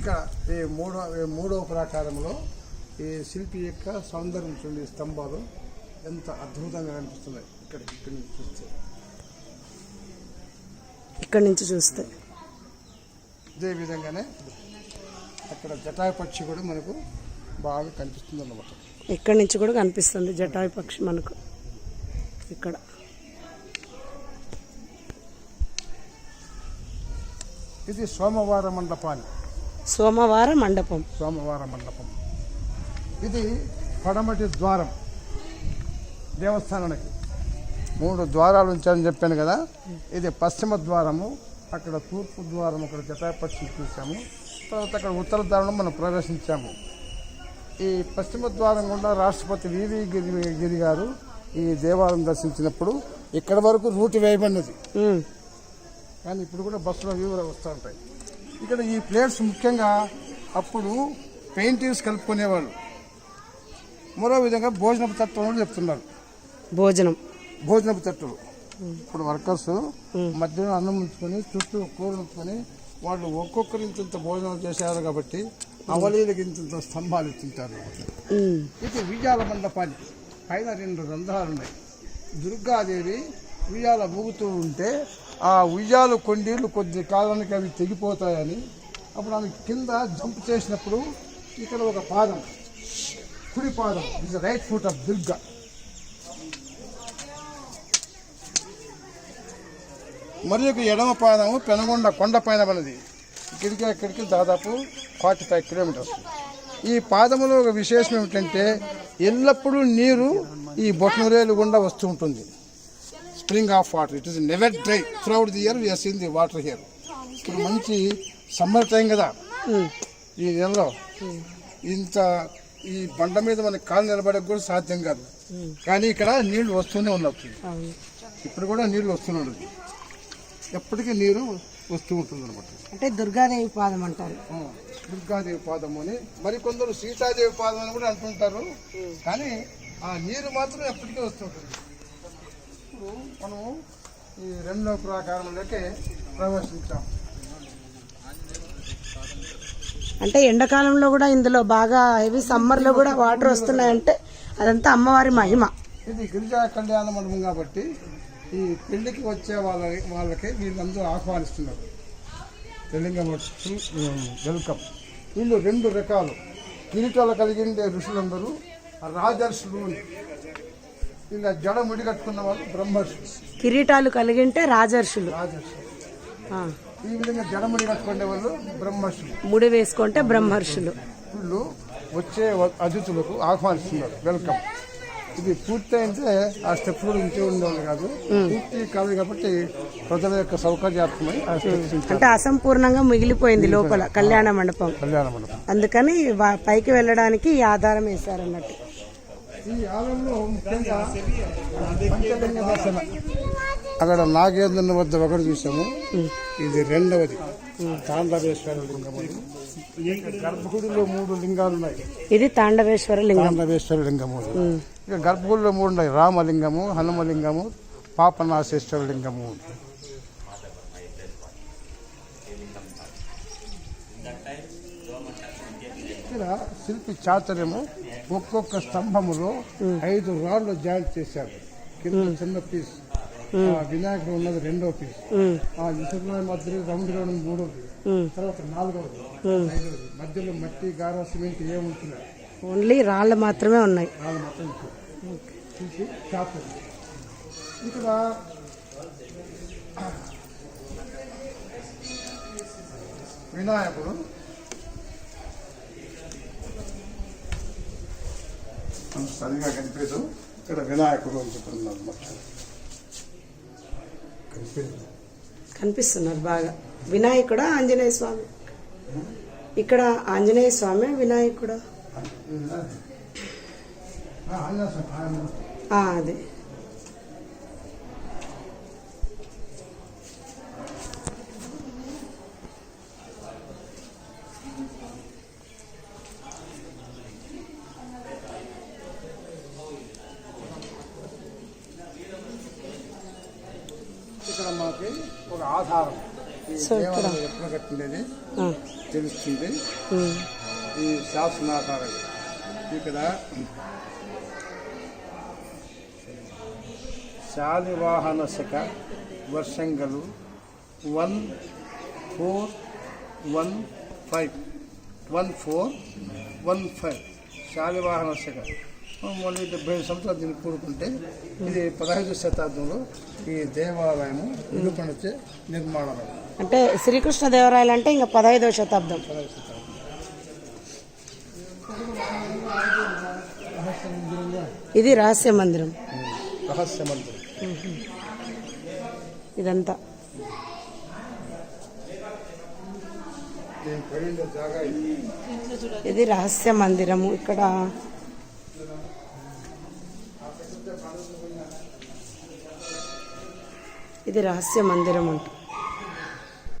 ఇక్కడ ఈ మూడో ఈ మూడవ ప్రాకారంలో ఈ శిల్పి యొక్క సౌందర్యం చూడండి స్తంభాలు ఎంత అద్భుతంగా కనిపిస్తున్నాయి. ఇక్కడ ఇక్కడ నుంచి చూస్తే. ఇక్కడ నుంచి చూస్తే. ఇదే విధంగానే అక్కడ జటాయు పక్షి కూడా మనకు బాగా కనిపిస్తుంది అన్నమాట ఇక్కడ నుంచి కూడా కనిపిస్తుంది జటాయు పక్షి మనకు. ఇక్కడ. ఇది సోమవార మండపాన్ని. సోమవారం మండపం. సోమవార మండపం. ఇది పడమటి ద్వారం దేవస్థానానికి. మూడు ద్వారాలు ఉంచారని చెప్పాను కదా. ఇది పశ్చిమ ద్వారము అక్కడ తూర్పు ద్వారం అక్కడ జటాపక్షి చూసాము. తర్వాత అక్కడ ఉత్తర ద్వారం మనం ప్రవేశించాము. ఈ పశ్చిమ ద్వారం గుండా రాష్ట్రపతి వివి గిరి గిరి గారు ఈ దేవాలయం దర్శించినప్పుడు ఇక్కడ వరకు రూట్ వేయబడినది. కానీ ఇప్పుడు కూడా బస్సులో వ్యూ వస్తూ ఉంటాయి. ఇక్కడ ఈ ప్లేట్స్ ముఖ్యంగా అప్పుడు పెయింటింగ్స్ కలుపుకునేవాళ్ళు. మరో విధంగా భోజనపు తత్వం కూడా చెప్తున్నారు. భోజనం. భోజనపు తట్టులు ఇప్పుడు వర్కర్స్ మధ్యలో అన్నం ఉంచుకొని చుట్టూ కూర ఉంచుకొని వాళ్ళు ఒక్కొక్కరు ఇంత భోజనాలు చేసేవారు కాబట్టి అవలీలకి ఇంత స్తంభాలు తింటారు ఉమ్. ఇది ఉయ్యాల మండపాన్ని. పైన రెండు రంధ్రాలు ఉన్నాయి దుర్గాదేవి ఉయ్యాల ఊగుతూ ఉంటే ఆ ఉయ్యాలు కొండీళ్ళు కొద్ది కాలానికి అవి తెగిపోతాయని అప్పుడు ఆమె కింద జంప్ చేసినప్పుడు ఇక్కడ ఒక పాదం కుడి పాదం is right foot of Durga. మరి ఒక ఎడమ పాదము పెనగొండ కొండ పైన పడినది ఇక్కడికి అక్కడికి దాదాపు ఫార్టీ ఫైవ్ కిలోమీటర్స్. ఈ పాదములో ఒక విశేషం ఏమిటంటే ఎల్లప్పుడూ నీరు ఈ బొట్టనరేలు గుండా వస్తూ ఉంటుంది. Spring of water. It is never dry throughout the year we are seen the water here ఇప్పుడు మంచి సమ్మర్ టైం కదా. ఈ నెలలో. ఇంత ఈ బండ మీద మనకి కాలు నిలబడక కూడా సాధ్యం కాదు. కానీ ఇక్కడ నీళ్ళు వస్తూనే అవును. ఇప్పుడు కూడా నీళ్ళు వస్తున్నాడు ఎప్పటికీ నీరు వస్తూ ఉంటుంది అనమాట అంటే దుర్గాదేవి పాదం అంటారు. దుర్గాదేవి పాదము అని. మరికొందరు సీతాదేవి పాదం అని కూడా అంటుంటారు. కానీ ఆ నీరు మాత్రం ఎప్పటికీ వస్తుంటుంది ఇప్పుడు మనం ఈ రెండో ప్రాకారంలోకి ప్రవేశించాం. అంటే ఎండాకాలంలో కూడా ఇందులో బాగా హెవీ సమ్మర్లో కూడా వాటర్ వస్తున్నాయంటే అదంతా అమ్మవారి మహిమ. ఇది గిరిజా కళ్యాణ మండపం కాబట్టి ఈ పెళ్ళికి వచ్చే వాళ్ళ వాళ్ళకి వీళ్ళందరూ ఆహ్వానిస్తున్నారు. తెలంగాణ వెల్కమ్. వీళ్ళు రెండు రకాలు. కిరీటాలు కలిగిండే ఋషులందరూ రాజర్షులు. ఇలా జడ ముడి కట్టుకున్న వాళ్ళు బ్రహ్మర్షులు. కిరీటాలు కలిగింటే రాజర్షులు. రాజర్షులు. ఈ విధంగా జడ ముడి కట్టుకునే వాళ్ళు బ్రహ్మర్షులు. ముడి వేసుకుంటే బ్రహ్మర్షులు. వీళ్ళు వచ్చే అతిథులకు ఆహ్వానిస్తున్నారు. వెల్కమ్. ఇది పూర్తి అయితే ఆ స్టెప్ ఉంచే ఉండేవాళ్ళు కాదు. పూర్తి కాదు కాబట్టి ప్రజల యొక్క సౌకర్యార్థమై. అంటే అసంపూర్ణంగా మిగిలిపోయింది లోపల కళ్యాణ మండపం. కళ్యాణ మండపం. అందుకని పైకి వెళ్ళడానికి ఈ ఆధారం వేశారు అన్నట్టు ఈ ఆలయంలో ముఖ్యంగా పంచలింగ దర్శన అక్కడ నాగేంద్రుని వద్ద ఒకటి చూసాము. ఇది రెండవది. తాండవేశ్వర లింగము గర్భగుడిలో మూడు లింగాలు ఉన్నాయి. ఇది తాండవేశ్వర లింగం. తాండవేశ్వర లింగము ఇక గర్భగుడిలో మూడు ఉన్నాయి. రామలింగము హనుమలింగము పాపనాశేశ్వర లింగము. ఇక్కడ శిల్పి చాతుర్యము. ఒక్కొక్క స్తంభములో ఐదు రాళ్ళు జాయింట్ చేశారు. కింద చిన్న పీస్. ఆ వినాయకుడు ఉన్నది రెండో పీస్. ఆ విసురులో మధ్యలో రౌండ్లో మూడో పీస్ ఉమ్. తర్వాత ఐదవది మధ్యలో మట్టి గార సిమెంట్ ఏముంటున్నాయి? ఓన్లీ రాళ్ళు మాత్రమే ఉన్నాయి. వాళ్ళు మొత్తం ఇచ్చారు. చూసి షాపు ఇక్కడ వినాయకుడు అంత సరిగా కనిపించదు ఇక్కడ వినాయకుడు అని చెప్తున్నారు కనిపించదు కనిపిస్తున్నారు బాగా వినాయకుడా ఆంజనేయ స్వామి ఇక్కడ ఆంజనేయ స్వామి వినాయకుడా అదే ఇక్కడ మనకి ఒక ఆధారం. ఈ సో ఇక్కడ. ఎప్పుడు కట్టిండేది తెలుస్తుంది. ఈ శాసనాధారం. ఇక్కడ Shalivahana Shaka వర్షంగలు one four one five. One four one five. Shalivahana Shaka మళ్ళీ డెబ్బై ఐదు సంవత్సరాలు దీన్ని కూడుకుంటే ఇది పదహైదు శతాబ్దంలో ఈ దేవాలయము నిరూపణచే నిర్మాణమైంది. అంటే శ్రీకృష్ణ దేవరాయలు అంటే ఇంకా పదహైదవ శతాబ్దం. ఇది రహస్య మందిరం. రహస్య మందిరం. ఇదంతా. ఇది రహస్య మందిరము. ఇక్కడ ఇది రహస్య మందిరం అంట.